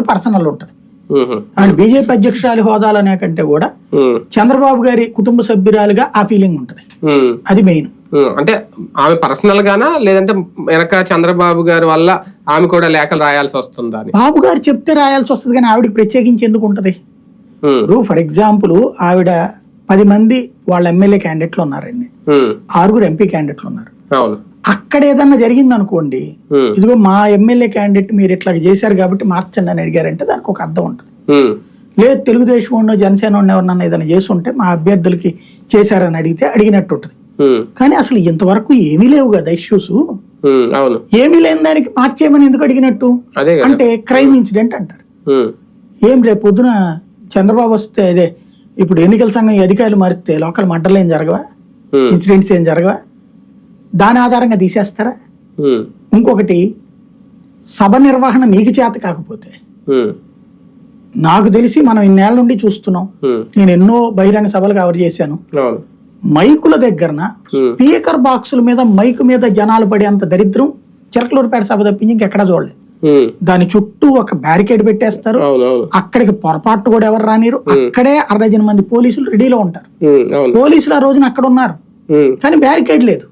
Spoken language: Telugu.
పర్సనల్ ఉంటుంది. ఉహు, అండ్ బీజేపీ అధ్యక్షురాలి హోదాలనే కంటే కూడా చంద్రబాబు గారి కుటుంబ సభ్యురాలుగా ఆ ఫీలింగ్ ఉంటుంది. అది మెయిన్. అంటే ఆమె పర్సనల్ గానా? లేదంటే వెనక చంద్రబాబు గారి వల్ల ఆమె కూడా లేఖలు రాయాల్సి వస్తుందా బాబు గారు చెప్తే రాయాల్సి వస్తుంది కానీ ఆవిడకి ప్రత్యేకించి ఎందుకు ఉంటుంది? ఇప్పుడు ఫర్ ఎగ్జాంపుల్ ఆవిడ పది మంది వాళ్ళ ఎమ్మెల్యే క్యాండిడేట్లు ఉన్నారండి ఆరుగురు ఎంపీ క్యాండిడేట్లు ఉన్నారు. అక్కడ ఏదన్నా జరిగింది అనుకోండి ఇదిగో మా ఎమ్మెల్యే క్యాండిడేట్ మీరు ఇట్లా చేశారు కాబట్టి మార్చండి అని అడిగారంటే దానికి ఒక అర్థం ఉంటుంది. లేదు తెలుగుదేశం ఉన్న జనసేన ఉన్న ఎవరన్నా ఏదైనా చేసి ఉంటే మా అభ్యర్థులకి చేశారని అడిగితే అడిగినట్టు ఉంటుంది. కానీ అసలు ఇంతవరకు ఏమీ లేవు కదా ఇష్యూస్ ఏమీ లేని దానికి మార్చేయమని ఎందుకు అడిగినట్టు? అంటే క్రైమ్ ఇన్సిడెంట్ అంటారు. ఏం రేపు పొద్దున చంద్రబాబు వస్తే అదే ఇప్పుడు ఎన్నికల సంఘం అధికారులు మారితే లోకల్ మంటలు ఏం జరగవా? ఇన్సిడెంట్స్ ఏం జరగవా? దాని ఆధారంగా తీసేస్తారా? ఇంకొకటి సభ నిర్వహణ నీకు చేత కాకపోతే నాకు తెలిసి మనం ఇన్నేళ్ళ నుండి చూస్తున్నాం. నేను ఎన్నో బహిరంగ సభలు కవర్ చేశాను. మైకుల దగ్గరన స్పీకర్ బాక్సుల మీద మైకు మీద జనాలు పడేంత దరిద్రం చిలకలూరుపేట సభ తప్పించి ఇంకెక్కడా చూడలేదు. దాని చుట్టూ ఒక బ్యారికేడ్ పెట్టేస్తారు. అక్కడికి పొరపాటు కూడా ఎవరు రానిరు. అక్కడే అరడజన మంది పోలీసులు రెడీలో ఉంటారు. పోలీసులు ఆ రోజున అక్కడ ఉన్నారు. కానీ బ్యారికేడ్ లేదు.